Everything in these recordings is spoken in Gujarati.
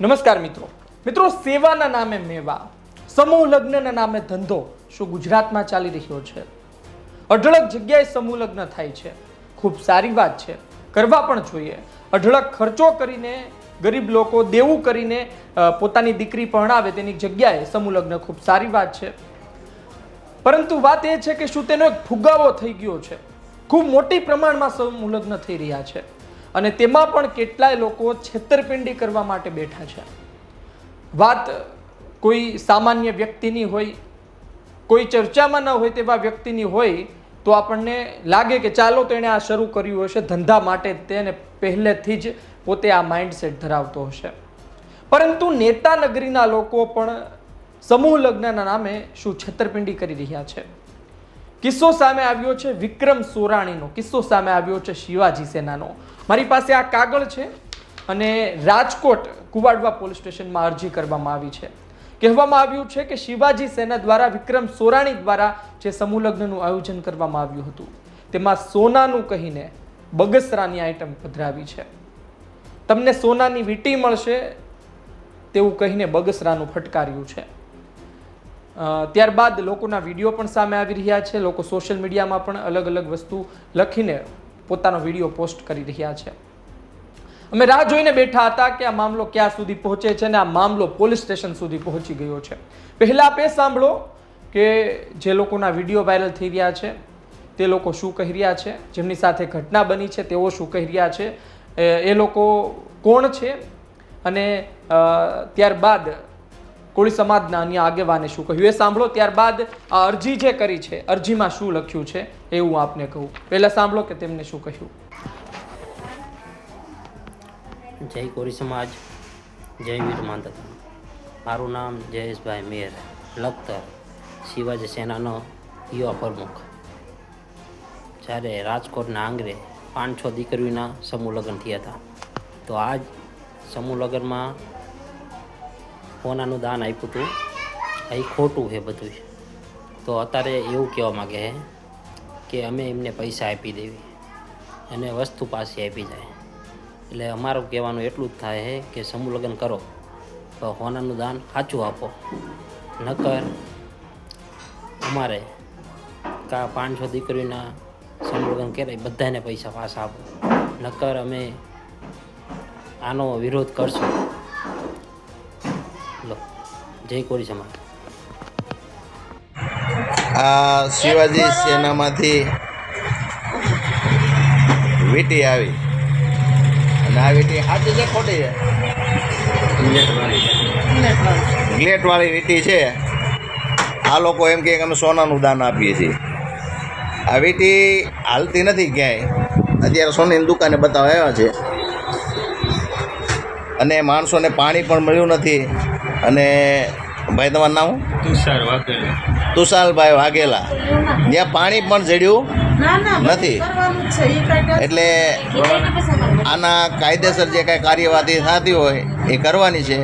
નમસ્કાર મિત્રો. મિત્રો, સેવાના નામે મેવા, સમૂહ લગ્નના નામે ધંધો, શું ગુજરાતમાં ચાલી રહ્યો છે? અઢળક જગ્યાએ સમૂહ લગ્ન થાય છે. ખૂબ સારી વાત છે. કરવા પણ જોઈએ. અઢળક ખર્ચો કરીને, ગરીબ લોકો દેવું કરીને પોતાની દીકરી પરણાવે તેની જગ્યાએ સમૂહ લગ્ન ખૂબ સારી વાત છે. પરંતુ વાત એ છે કે શું તેનો એક ફુગાવો થઈ ગયો છે? ખૂબ મોટી પ્રમાણમાં સમૂહ લગ્ન થઈ રહ્યા છે. અને તેમાં પણ કેટલાય લોકો છેતરપિંડી કરવા માટે બેઠા છે. વાત કોઈ સામાન્ય વ્યક્તિની હોય, કોઈ ચર્ચામાં ન હોય તેવા વ્યક્તિની હોય, તો આપણને લાગે કે ચાલો તેણે આ શરૂ કર્યું હશે, ધંધા માટે તેને પહેલેથી જ પોતે આ માઇન્ડસેટ ધરાવતો હશે. પરંતુ નેતા નગરીના લોકો પણ સમૂહ લગ્નના નામે શું છેતરપિંડી કરી રહ્યા છે. કિસ્સો સામે આવ્યો છે વિક્રમ સોરાણીનો. કિસ્સો સામે આવ્યો છે શિવાજી સેનાનો. મારી પાસે આ કાગળ છે અને રાજકોટ કુવાડવા પોલીસ સ્ટેશનમાં અરજી કરવામાં આવી છે. કહેવામાં આવ્યું છે કે શિવાજી સેના દ્વારા વિક્રમ સોરાણી દ્વારા જે સમૂહલગ્નનું આયોજન કરવામાં આવ્યું હતું, તેમાં સોનાનું કહીને બગસરાની આઈટમ પધરાવી છે. તમને સોનાની વીંટી મળશે તેવું કહીને બગસરાનું ફટકાર્યું છે. ત્યારબાદ લોકોના વીડિયો પણ સામે આવી રહ્યા છે. લોકો સોશિયલ મીડિયામાં પણ અલગ અલગ વસ્તુ લખીને પોતાનો વીડિયો પોસ્ટ કરી રહ્યા છે. અમે રાહ જોઈને બેઠા હતા કે આ મામલો ક્યાં સુધી પહોંચે છે અને આ મામલો પોલીસ સ્ટેશન સુધી પહોંચી ગયો છે. પહેલા આપ સાંભળો કે જે લોકોના વીડિયો વાયરલ થઈ રહ્યા છે, તે લોકો શું કહી રહ્યા છે, જેમની સાથે ઘટના બની છે, તેઓ શું કહી રહ્યા છે, એ લોકો કોણ છે અને ત્યારબાદ કોળી સમાજના અન્ય આગેવાને શું કહ્યું? એ સાંભળો, ત્યારબાદ આ અરજી જે કરી છે, અરજીમાં શું લખ્યું છે, એ હું આપને કહું. પહેલા સાંભળો કે તેમને શું કહ્યું. જય કોરી સમાજ, જય વીર માંદતા મારું નામ જયેશભાઈ મેર, લખતર, શિવાજી સેનાનો યુવા પ્રમુખ. જ્યારે રાજકોટના આંગરે છ દીકરીઓના સમૂહ લગ્ન થયા હતા, તો આજ સમૂહ લગ્નમાં સોનાનું દાન આપ્યું હતું. અહીં ખોટું છે બધું. તો અત્યારે એવું કહેવા માગે છે કે અમે એમને પૈસા આપી દેવી અને વસ્તુ પાછી આપી જાય. એટલે અમારું કહેવાનું એટલું જ થાય છે કે સમૂહ લગ્ન કરો, તો હોનાનું દાન સાચું આપો. નકર અમારે કા પાંચસો દીકરીઓના સમૂહ લગ્ન કરે બધાને પૈસા પાછા આપો. નકર અમે આનો વિરોધ કરશું. જય આ શિવાજી સેનામાંથી વીટી આવી. અને આ વીટી સાચી છે ખોટી છે? ગ્લેટવાળી વીટી છે. આ લોકો એમ કે અમે સોનાનું દાન આપીએ છીએ. આ વીટી હાલતી નથી ક્યાંય. અત્યારે સોનીની દુકાને બતાવવા આવ્યા છે. અને માણસોને પાણી પણ મળ્યું નથી. અને ભાઈ તમારું નામ? તુષાર વાઘેલા. તુષાલભાઈ વાઘેલા. જ્યાં પાણી પણ જડ્યું નથી. એટલે આના કાયદેસર જે કાંઈ કાર્યવાહી થતી હોય એ કરવાની છે.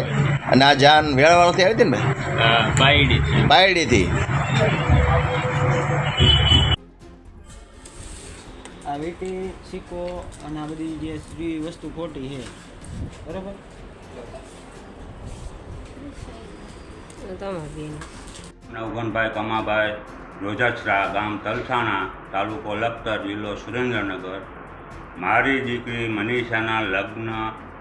અને આ જાન વેળાવાળાથી આવી હતી ને ભાઈ? બાયડીથી. આ વીટી સિક્કો અને આ બધી જે વસ્તુ ખોટી છે. બરાબર? નવગણભાઈ કમાભાઈ રોજસરા ગામ તલસાણા, તાલુકો લખતર જિલ્લો સુરેન્દ્રનગર. મારી દીકરી મનીષાના લગ્ન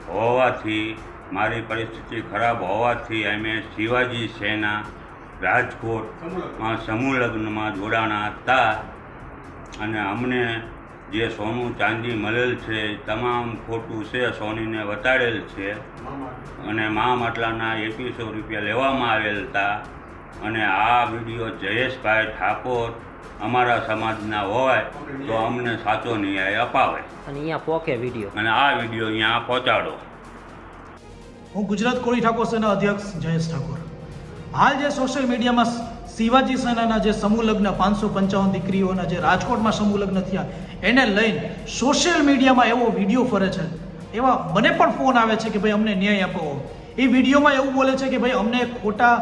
હોવાથી, મારી પરિસ્થિતિ ખરાબ હોવાથી અમે શિવાજી સેના રાજકોટમાં સમૂહ લગ્નમાં જોડાણા હતા. અને અમને જે સોનું ચાંદી મળેલ છે તમામ ખોટું છે સોનીને વટાડેલ છે. અને મા માટલાના એકવીસો રૂપિયા લેવામાં આવેલ હતા. અને આ વીડિયો જયેશભાઈ ઠાકોર અમારા સમાજના હોય તો અમને સાચો ન્યાય અપાવે. અને અહીંયા પોકે વીડિયો. અને આ વીડિયો અહીંયા પહોંચાડો. હું ગુજરાત કોળી ઠાકોર સેના અધ્યક્ષ જયેશ ઠાકોર. હાલ જે સોશિયલ મીડિયામાં શિવાજી સેનાના જે સમૂહ લગ્ન, પાંચસો પંચાવન દીકરીઓના જે રાજકોટમાં સમૂહ લગ્ન થયા, એને લઈને સોશિયલ મીડિયામાં એવો વીડિયો ફરે છે. એવા મને પણ ફોન આવે છે કે ભાઈ અમને ન્યાય આપો. એ વિડીયોમાં એવું બોલે છે કે ભાઈ અમને ખોટા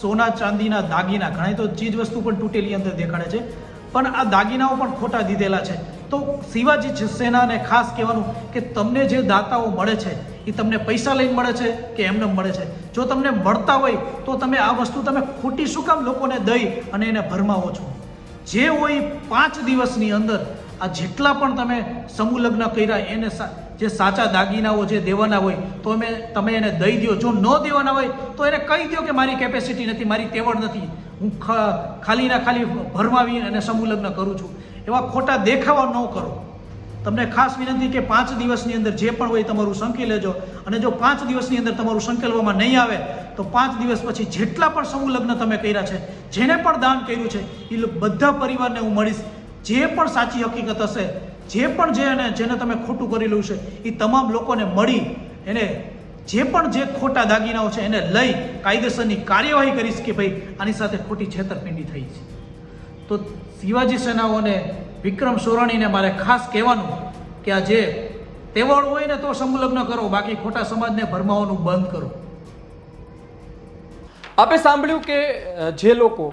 સોના ચાંદીના દાગીના ઘણી તો ચીજ વસ્તુ પણ તૂટેલી અંદર દેખાડે છે. પણ આ દાગીનાઓ પણ ખોટા દીધેલા છે. તો શિવાજી સેનાને ખાસ કહેવાનું કે તમને જે દાતાઓ મળે છે એ તમને પૈસા લઈને મળે છે કે એમને મળે છે. જો તમને મળતા હોય તો તમે આ વસ્તુ તમે ખોટી શું કામ લોકોને દઈ અને એને ભરમાવો છો? જે હોય પાંચ દિવસની અંદર આ જેટલા પણ તમે સમૂહ લગ્ન કર્યા, એને જે સાચા દાગીનાઓ, જે દેવાના હોય, તો અમે, તમે એને દઈ દો જો ન દેવાના હોય, તો એને કહી દો કે મારી કેપેસિટી નથી, મારી તેવડ નથી. હું ખાલીના ખાલી ભરમાવી અને સમૂહ લગ્ન કરું છું. એવા ખોટા દેખાવા ન કરો. તમને ખાસ વિનંતી કે પાંચ દિવસની અંદર જે પણ હોય તમારું સંકી લેજો. અને જો પાંચ દિવસની અંદર તમારું સંકેલવામાં નહીં આવે, તો પાંચ દિવસ પછી જેટલા પણ સમૂહ લગ્ન તમે કર્યા છે, જેને પણ દાન કર્યું છે, એ બધા પરિવારને હું મળીશ. જે પણ સાચી હકીકત હશે, જે પણ જે એને જેને તમે ખોટું કરેલું છે, એ તમામ લોકોને મળી એને જે પણ જે ખોટા દાગીનાઓ છે એને લઈ કાયદેસરની કાર્યવાહી કરીશ કે ભાઈ આની સાથે ખોટી છેતરપિંડી થઈ છે. તો શિવાજી સેનાઓને વિક્રમ સોરાણીને મારે ખાસ કહેવાનું કે આ જે તેવડ હોય ને તો સંલગ્ન કરો, બાકી ખોટા સમાજને ભરમાવાનું બંધ કરો. આપે સાંભળ્યું કે જે લોકો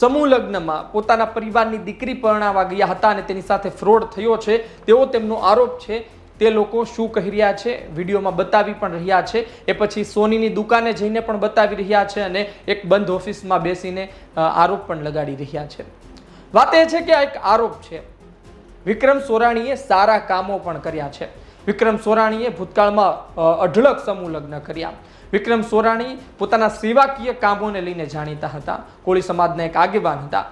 સમૂહ લગ્નમાં પોતાના પરિવારની દીકરી પરણાવવા ગયા હતા અને તેની સાથે ફ્રોડ થયો છે તેવો તેમનો આરોપ છે, તે લોકો શું કહી રહ્યા છે, વિડીયોમાં બતાવી પણ રહ્યા છે, એ પછી સોનીની દુકાને જઈને પણ બતાવી રહ્યા છે અને એક બંધ ઓફિસમાં બેસીને આરોપ પણ લગાડી રહ્યા છે. વાત એ છે કે આ એક આરોપ છે. વિક્રમ સોરાણીએ સારા કામો પણ કર્યા છે. વિક્રમ સોરાણીએ ભૂતકાળમાં અઢળક સમૂહ લગ્ન કર્યા. વિક્રમ સોરાણી પોતાના સેવાકીય કામોને લઈને જાણીતા હતા. કોળી સમાજના એક આગેવાન હતા.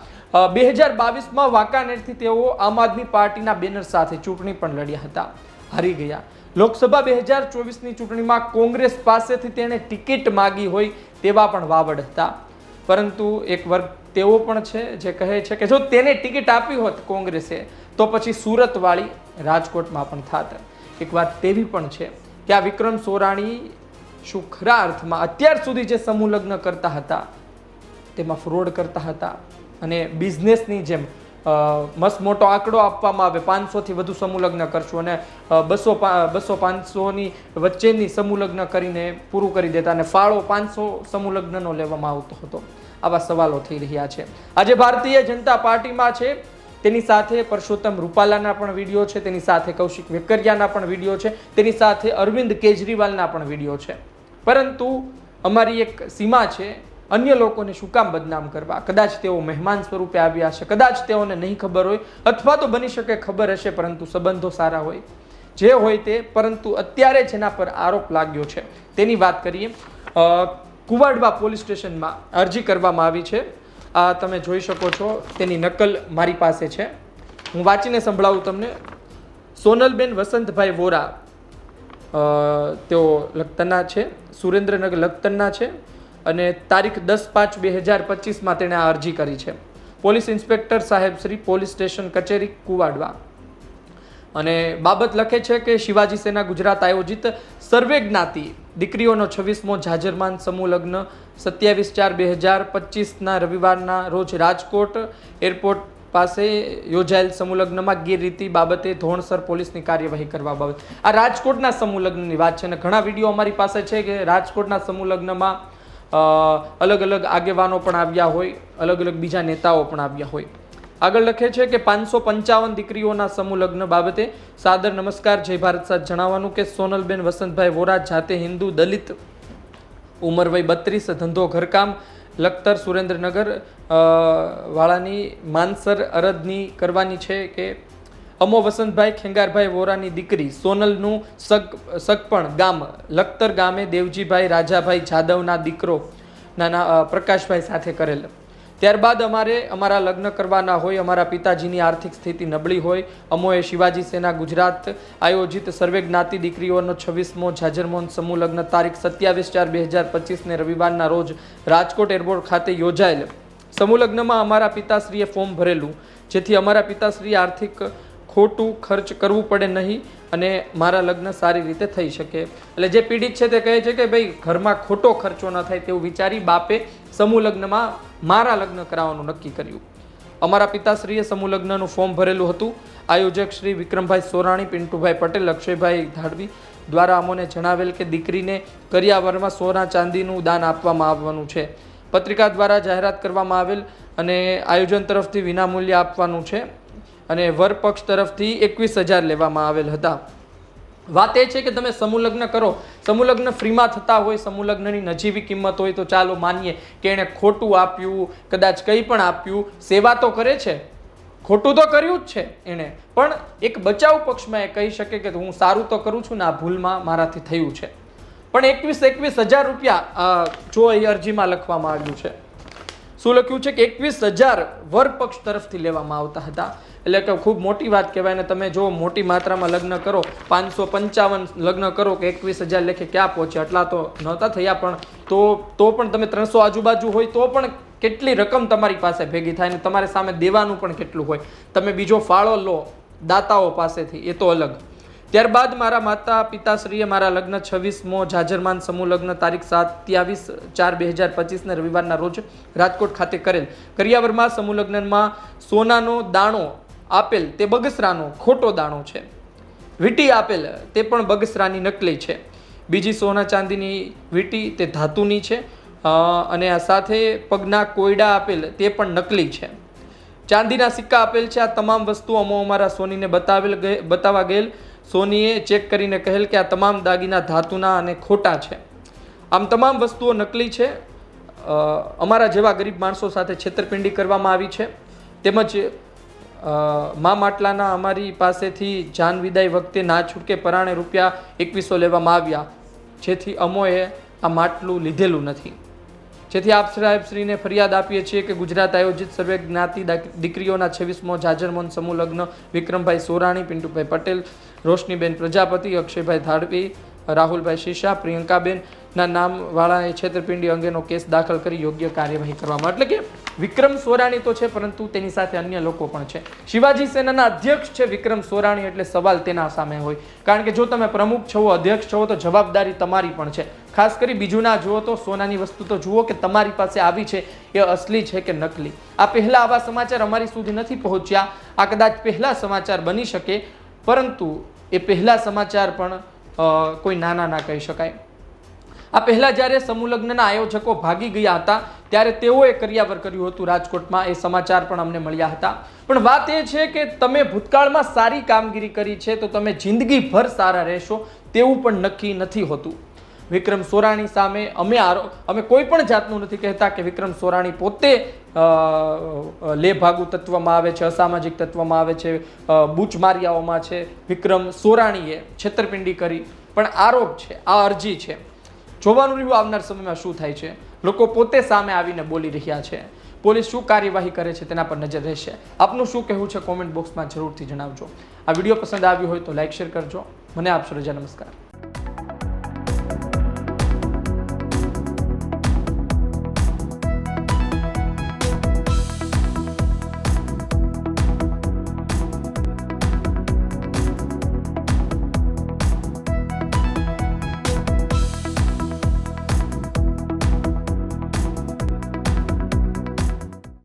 બે હજાર બાવીસમાં વાંકાનેરથી તેઓ આમ આદમી પાર્ટીના બેનર સાથે ચૂંટણી પણ લડ્યા હતા. હારી ગયા. લોકસભા બે હજાર ચોવીસની ચૂંટણીમાં કોંગ્રેસ પાસેથી તેણે ટિકિટ માગી હોય તેવા પણ વાવડ હતા. પરંતુ એક વર્ગ તેવો પણ છે જે કહે છે કે જો તેને ટિકિટ આપી હોત કોંગ્રેસે, તો પછી સુરતવાળી રાજકોટમાં પણ થાત. એક વાત તેવી પણ છે કે આ વિક્રમ સોરાણી શું ખરા અર્થમાં અત્યાર સુધી જે સમૂહ લગ્ન કરતા હતા, તેમાં ફ્રોડ કરતા હતા અને બિઝનેસની જેમ મસ્ત મોટો આંકડો આપવામાં આવે પાંચસોથી વધુ સમૂહ લગ્ન કરશું અને બસો બસો પાંચસોની વચ્ચેની સમૂહ લગ્ન કરીને પૂરું કરી દેતા અને ફાળો પાંચસો સમૂહ લગ્નનો લેવામાં આવતો હતો. આવા સવાલો થઈ રહ્યા છે. આજે ભારતીય જનતા પાર્ટીમાં છે. તેની સાથે પરસોત્તમ રૂપાલાના પણ વીડિયો છે. તેની સાથે કૌશિક વેકરિયાના પણ વીડિયો છે. તેની સાથે અરવિંદ કેજરીવાલના પણ વીડિયો છે. પરંતુ અમારી એક સીમા છે. અન્ય લોકોને શું કામ બદનામ કરવા? કદાચ તેઓ મહેમાન સ્વરૂપે આવ્યા છે કદાચ તેઓને નહીં ખબર હોય અથવા તો બની શકે ખબર હશે, પરંતુ સંબંધો સારા હોય. જે હોય તે, પરંતુ અત્યારે જેના પર આરોપ લાગ્યો છે. તેની વાત કરીએ. કુવાડવા પોલીસ સ્ટેશનમાં અરજી કરવામાં આવી છે. આ તમે જોઈ શકો છો, તેની નકલ મારી પાસે છે. હું વાંચીને સંભળાવું તમને. સોનલબેન વસંતભાઈ વોરા તેઓ લખતરના છે, સુરેન્દ્રનગર લખતરના છે અને તારીખ દસ પાંચ બે હજાર પચીસમાં તેણે આ અરજી કરી છે. પોલીસ ઇન્સ્પેક્ટર સાહેબ શ્રી પોલીસ સ્ટેશન કચેરી કુવાડવા. અને બાબત લખે છે કે શિવાજી સેના ગુજરાત આયોજિત સર્વે જ્ઞાતિ દીકરીઓનો છવ્વીસમો જાજરમાન સમૂહ લગ્ન સત્યાવીસ ચાર બે હજાર પચીસના રવિવારના રોજ રાજકોટ એરપોર્ટ પાસે યોજાયેલ સમૂહ લગ્નમાં ગેરરીતિ બાબતે ધોણસર પોલીસની કાર્યવાહી કરવા બાબત. આ રાજકોટના સમૂહ લગ્નની વાત છે અને ઘણા વીડિયો અમારી પાસે છે કે રાજકોટના સમૂહ લગ્નમાં અલગ અલગ આગેવાનો પણ આવ્યા હોય અલગ અલગ બીજા નેતાઓ પણ આવ્યા હોય. આગળ લખે છે કે પાંચસો પંચાવન દીકરીઓના સમૂહ લગ્ન બાબતે સાદર નમસ્કાર, જય ભારત સાથ જણાવવાનું કે સોનલબેન વસંતભાઈ વોરા જાતે હિન્દુ દલિત ઉંમર વય બત્રીસ, ધંધો ઘરકામ, લખતર સુરેન્દ્રનગર વાળાની માનસર અરદની કરવાની છે કે અમો વસંતભાઈ ખેંગારભાઈ વોરાની દીકરી સોનલનું સગ, સગપણ ગામ, લખતર ગામે દેવજીભાઈ રાજાભાઈ જાદવના દીકરો નાના પ્રકાશભાઈ સાથે કરેલ. ત્યારબાદ અમારે અમારા લગ્ન કરવાના હોય, અમારા પિતાજીની આર્થિક સ્થિતિ નબળી હોય, અમોએ શિવાજી સેના ગુજરાત આયોજિત સર્વે જ્ઞાતિ દીકરીઓનો છવ્વીસમો જાજરમોહન સમૂહ લગ્ન તારીખ સત્યાવીસ ચાર બે હજાર પચીસને રવિવારના રોજ રાજકોટ એરપોર્ટ ખાતે યોજાયેલ. સમૂહ લગ્નમાં અમારા પિતાશ્રીએ ફોર્મ ભરેલું, જેથી અમારા પિતાશ્રીએ આર્થિક ખોટું ખર્ચ કરવું પડે નહીં અને મારા લગ્ન સારી રીતે થઈ શકે. એટલે જે પીડિત છે તે કહે છે કે, ભાઈ, ઘરમાં ખોટો ખર્ચો ન થાય તેવું વિચારી બાપે સમૂહ લગ્નમાં મારા લગ્ન કરાવવાનું નક્કી કર્યું. અમારા પિતાશ્રીએ સમૂહ લગ્નનું ફોર્મ ભરેલું હતું. આયોજક શ્રી વિક્રમભાઈ સોરાણી, પિન્ટુભાઈ પટેલ અક્ષયભાઈ ધાડવી દ્વારા અમોને જણાવેલ કે દીકરીને કરિયાવરમાં સોના ચાંદીનું દાન આપવામાં આવવાનું છે. પત્રિકા દ્વારા જાહેરાત કરવામાં આવેલ અને આયોજન તરફથી વિનામૂલ્ય આપવાનું છે. અને વરપક્ષ તરફથી એકવીસ હજાર લેવામાં આવેલ હતા. વાત એ છે કે તમે સમૂહ કરો. સમૂહ ફ્રીમાં થતા હોય, સમૂહ લગ્નની નજીવી કિંમત હોય તો ચાલો માનીએ કે એણે ખોટું આપ્યું, કદાચ કંઈ પણ આપ્યું. સેવા તો કરે છે. ખોટું તો કર્યું જ છે એણે. પણ એક બચાવ પક્ષમાં એ કહી શકે કે હું સારું તો કરું છું ને આ ભૂલમાં મારાથી થયું છે. પણ એકવીસ એકવીસ હજાર રૂપિયા જો એ અરજીમાં લખવામાં આવ્યું છે. શું લખ્યું છે કે એકવીસ હજાર વર પક્ષ તરફથી લેવામાં આવતા હતા. એટલે કે ખૂબ મોટી વાત કહેવાય ને તમે જો મોટી માત્રામાં લગ્ન કરો, પાંચસો પંચાવન લગ્ન કરો કે એકવીસ હજાર લેખે ક્યાં પહોંચે આટલા તો નહોતા થયા પણ તો તો પણ તમે ત્રણસો આજુબાજુ હોય તો પણ કેટલી રકમ તમારી પાસે ભેગી થાય ને તમારે સામે દેવાનું પણ કેટલું હોય? તમે બીજો ફાળો લો દાતાઓ પાસેથી, એ તો અલગ. ત્યારબાદ મારા માતા પિતાશ્રીએ મારા લગ્ન છવ્વીસમો જાજરમાન સમૂહ લગ્ન તારીખ સત્યાવીસ ચાર બે હજાર પચીસને રવિવારના રોજ રાજકોટ ખાતે કરેલ. કરિયાવરમાં સમૂહ લગ્નમાં સોનાનો દાણો આપેલ તે બગસરાનો ખોટો દાણો છે. વીંટી આપેલ તે પણ બગસરાની નકલી છે. બીજી સોના ચાંદીની વીંટી તે ધાતુની છે અને આ સાથે પગના કોયડા આપેલ તે પણ નકલી છે. ચાંદીના સિક્કા આપેલ છે, આ તમામ વસ્તુઓ અમો અમારા સોનીને બતાવેલ બતાવવા ગયેલ. સોનીએ ચેક કરીને કહેલ કે આ તમામ દાગીના ધાતુના અને ખોટા છે. આમ તમામ વસ્તુઓ નકલી છે. અમારા જેવા ગરીબ માણસો સાથે છેતરપિંડી કરવામાં આવી છે. તેમજ મા માટલાના અમારી પાસેથી જાન વિદાય વખતે ના છૂટકે પરાણે રૂપિયા એકવીસો લેવામાં આવ્યા. જેથી અમોએ આ માટલું લીધેલું નથી. જેથી આપ સાહેબશ્રીને ફરિયાદ આપીએ છીએ કે ગુજરાત આયોજિત સર્વે જ્ઞાતિ દાક- દીકરીઓના છવ્વીસમો જાજરમોન સમૂહ લગ્ન વિક્રમભાઈ સોરાણી, પિન્ટુભાઈ પટેલ, રોશનીબેન પ્રજાપતિ, અક્ષયભાઈ ધાડવી, રાહુલભાઈ શીશા, પ્રિયંકાબેન ના નામવાળાએ છેતરપિંડી અંગેનો કેસ દાખલ કરી યોગ્ય કાર્યવાહી કરવામાં એટલે કે વિક્રમ સોરાણી તો છે, પરંતુ તેની સાથે અન્ય લોકો પણ છે. શિવાજી સેનાના અધ્યક્ષ છે વિક્રમ સોરાણી એટલે સવાલ તેના સામે હોય. કારણ કે જો તમે પ્રમુખ છો, અધ્યક્ષ છો, તો જવાબદારી તમારી પણ છે. ખાસ કરી બીજું ના જુઓ તો સોનાની વસ્તુ તો જુઓ કે તમારી પાસે આવી છે, એ અસલી છે કે નકલી? આ પહેલા આવા સમાચાર અમારી સુધી નથી પહોંચ્યા. આ કદાચ પહેલા સમાચાર બની શકે, પરંતુ એ પહેલા સમાચાર પણ કોઈ નાના ના કહી શકાય. આ પહેલા જ્યારે સમૂહ લગ્નના આયોજકો ભાગી ગયા હતા, ત્યારે તેઓએ કરિયાવર કર્યું હતું. રાજકોટમાં એ સમાચાર પણ અમને મળ્યા હતા. પણ વાત એ છે કે તમે ભૂતકાળમાં સારી કામગીરી કરી છે, તો તમે જિંદગીભર સારા રહેશો તેવું પણ નક્કી નથી હોતું. વિક્રમ સોરાણી સામે અમે આરો, અમે કોઈ પણ જાતનું નથી કહેતા કે વિક્રમ સોરાણી પોતે લેભાગુ તત્વમાં આવે છે, અસામાજિક તત્વમાં આવે છે બૂચમારિયાઓમાં છે. વિક્રમ સોરાણીએ છેતરપિંડી કરી. પણ આરોપ છે, આ અરજી છે. જોવાનું રહ્યું આવનાર સમયમાં શું થાય છે. લોકો પોતે સામે આવીને બોલી રહ્યા છે. પોલીસ શું કાર્યવાહી કરે છે તેના પર નજર રહેશે. આપનું શું કહેવું છે કોમેન્ટ બોક્સમાં જરૂરથી જણાવજો. આ વીડિયો પસંદ આવ્યો હોય તો લાઇક શેર કરજો. મને આપશો રજા. નમસ્કાર.